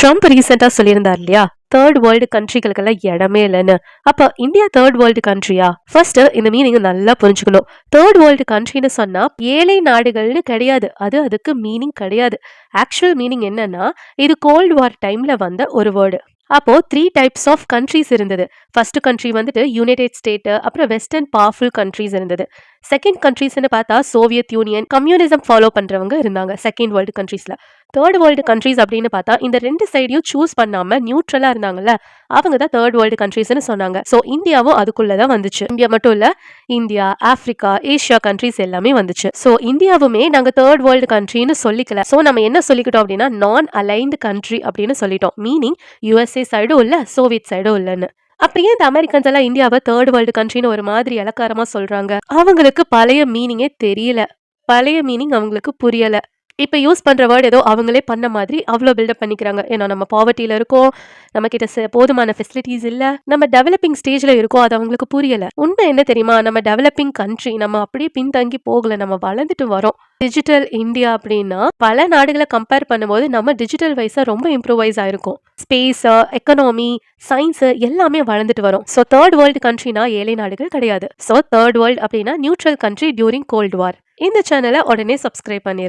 Trump ரீசெண்டாக சொல்லியிருந்தார் இல்லையா? தேர்ட் வேர்ல்டு கண்ட்ரிகளுக்கெல்லாம் இடமே இல்லைன்னு. அப்போ இந்தியா தேர்ட் வேர்ல்டு கண்ட்ரியா ஃபர்ஸ்ட் இந்த மீனிங் நல்லா புரிஞ்சுக்கணும். தேர்ட் வேர்ல்டு கண்ட்ரின்னு சொன்னா ஏழை நாடுகள்னு கிடையாது. அது அதுக்கு மீனிங் கிடையாது. ஆக்சுவல் மீனிங் என்னன்னா இது கோல்டு வார் டைம்ல வந்த ஒரு வேர்டு அப்போ த்ரீ டைப்ஸ் ஆஃப் கண்ட்ரீஸ் இருந்தது. ஃபர்ஸ்ட் கண்ட்ரி வந்துட்டு யுனைடெட் ஸ்டேட் அப்புறம் வெஸ்டர்ன் பவர்ஃபுல் கண்ட்ரீஸ் இருந்தது. செகண்ட் கண்ட்ரீஸ்னு பார்த்தா சோவியத் யூனியன் கம்யூனிசம் ஃபாலோ பண்ணுறவங்க இருந்தாங்க செகண்ட் வேர்ல்டு கண்ட்ரீஸில் தேர்ட் வேர்ல்டு கண்ட்ரீஸ் அப்படின்னு பார்த்தா இந்த ரெண்டு சைடையும் சூஸ் பண்ணாமல் நியூட்ரலாக இருந்தாங்கல்ல அவங்க தான் தேர்ட் வேர்ல்டு கண்ட்ரீஸ்னு சொன்னாங்க. ஸோ இந்தியாவும் அதுக்குள்ளே தான் வந்துச்சு. இந்தியா மட்டும் இல்லை இந்தியா ஆஃப்ரிக்கா ஏஷியா கண்ட்ரீஸ் எல்லாமே வந்துச்சு. ஸோ இந்தியாவுமே நாங்கள் தேர்ட் வேர்ல்டு கண்ட்ரின்னு சொல்லிக்கல. ஸோ நம்ம என்ன சொல்லிக்கிட்டோம் அப்படின்னா நான் அலைன்டு கண்ட்ரி அப்படின்னு சொல்லிட்டோம். மீனிங் யூஎஸ்ஏ சைடும் இல்லை சோவியத் சைடும் இல்லைன்னு. அப்படியே இந்த அமெரிக்கன்ஸ் எல்லாம் இந்தியாவை தேர்ட் வேர்ல்டு கண்ட்ரின்னு ஒரு மாதிரி இலக்காரமா சொல்றாங்க? அவங்களுக்கு பழைய மீனிங்கே தெரியல. பழைய மீனிங் அவங்களுக்கு புரியல. இப்போ யூஸ் பண்ணுற வேர்டு ஏதோ அவங்களே பண்ண மாதிரி அவ்வளோ பில்டப் பண்ணிக்கிறாங்க. ஏன்னா நம்ம பாவர்ட்டியில் இருக்கோம். நம்ம கிட்ட போதுமான ஃபெசிலிட்டிஸ் இல்லை. நம்ம டெவலப்பிங் ஸ்டேஜில் இருக்கோம். அது அவங்களுக்கு புரியலை. உண்மை என்ன தெரியுமா? நம்ம டெவலப்பிங் கண்ட்ரி நம்ம அப்படியே பின்தங்கி போகல. நம்ம வளர்ந்துட்டு வரோம். டிஜிட்டல் இந்தியா அப்படின்னா பல நாடுகளை கம்பேர் பண்ணும்போது நம்ம டிஜிட்டல் வைஸாக ரொம்ப இம்ப்ரூவைஸ் ஆயிருக்கும். ஸ்பேஸு எக்கனாமி சயின்ஸு எல்லாமே வளர்ந்துட்டு வரும். ஸோ தேர்ட் வேர்ல்டு கண்ட்ரினா ஏழை நாடுகள் கிடையாது. ஸோ தேர்ட் வேர்ல்டு அப்படின்னா neutral country during cold war இந்த சேனலை உடனே சப்ஸ்கிரைப் பண்ணிடு